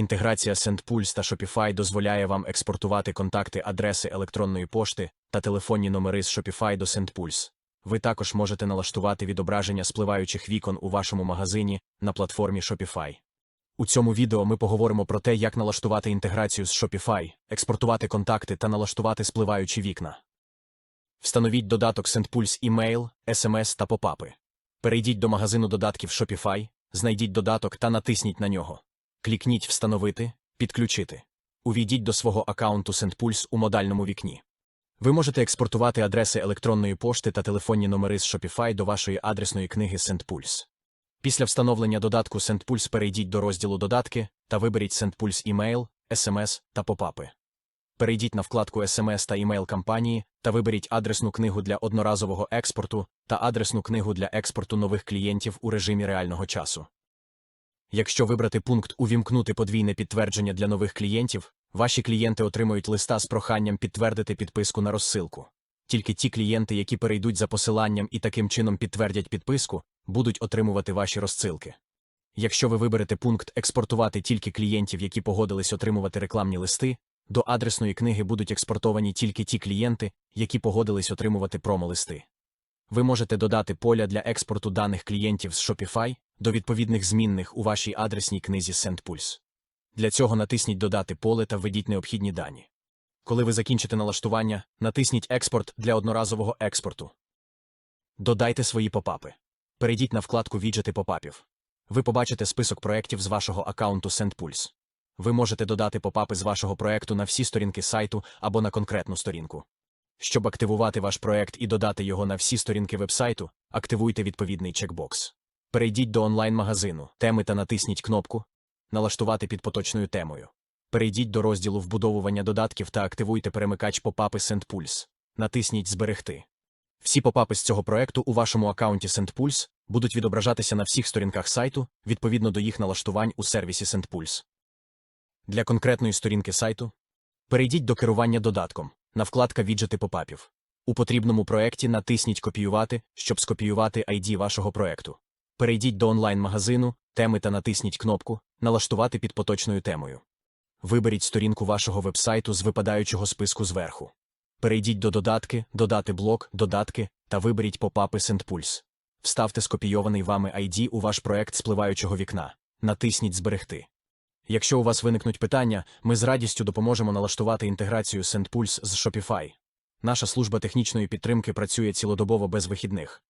Інтеграція SendPulse та Shopify дозволяє вам експортувати контакти адреси електронної пошти та телефонні номери з Shopify до SendPulse. Ви також можете налаштувати відображення спливаючих вікон у вашому магазині на платформі Shopify. У цьому відео ми поговоримо про те, як налаштувати інтеграцію з Shopify, експортувати контакти та налаштувати спливаючі вікна. Встановіть додаток SendPulse Email, SMS та попапи. Перейдіть до магазину додатків Shopify, знайдіть додаток та натисніть на нього. Клікніть Встановити, Підключити. Увійдіть до свого аккаунту SendPulse у модальному вікні. Ви можете експортувати адреси електронної пошти та телефонні номери з Shopify до вашої адресної книги SendPulse. Після встановлення додатку SendPulse перейдіть до розділу Додатки та виберіть SendPulse Email, SMS та попапи. Перейдіть на вкладку SMS та email кампанії та виберіть адресну книгу для одноразового експорту та адресну книгу для експорту нових клієнтів у режимі реального часу. Якщо вибрати пункт Увімкнути подвійне підтвердження для нових клієнтів, ваші клієнти отримують листа з проханням підтвердити підписку на розсилку. Тільки ті клієнти, які перейдуть за посиланням і таким чином підтвердять підписку, будуть отримувати ваші розсилки. Якщо ви виберете пункт Експортувати тільки клієнтів, які погодились отримувати рекламні листи, до адресної книги будуть експортовані тільки ті клієнти, які погодились отримувати промолисти. Ви можете додати поля для експорту даних клієнтів з Shopify до відповідних змінних у вашій адресній книзі SendPulse. Для цього натисніть Додати поле та введіть необхідні дані. Коли ви закінчите налаштування, натисніть Експорт для одноразового експорту. Додайте свої попапи. Перейдіть на вкладку Віджити попапів. Ви побачите список проєктів з вашого аккаунту SendPulse. Ви можете додати попапи з вашого проєкту на всі сторінки сайту або на конкретну сторінку. Щоб активувати ваш проєкт і додати його на всі сторінки вебсайту, активуйте відповідний чекбокс. Перейдіть до онлайн-магазину, теми та натисніть кнопку Налаштувати під поточною темою. Перейдіть до розділу вбудовування додатків та активуйте перемикач попапи SendPulse. Натисніть Зберегти. Всі попапи з цього проекту у вашому аккаунті SendPulse будуть відображатися на всіх сторінках сайту відповідно до їх налаштувань у сервісі SendPulse. Для конкретної сторінки сайту перейдіть до керування додатком на вкладка Віджити попапів. У потрібному проекті натисніть Копіювати, щоб скопіювати ID вашого проекту. Перейдіть до онлайн-магазину, теми та натисніть кнопку Налаштувати під поточною темою. Виберіть сторінку вашого вебсайту з випадаючого списку зверху. Перейдіть до додатки, додати блок, додатки та виберіть попапи SendPulse. Вставте скопійований вами ID у ваш проект спливаючого вікна. Натисніть Зберегти. Якщо у вас виникнуть питання, ми з радістю допоможемо налаштувати інтеграцію SendPulse з Shopify. Наша служба технічної підтримки працює цілодобово без вихідних.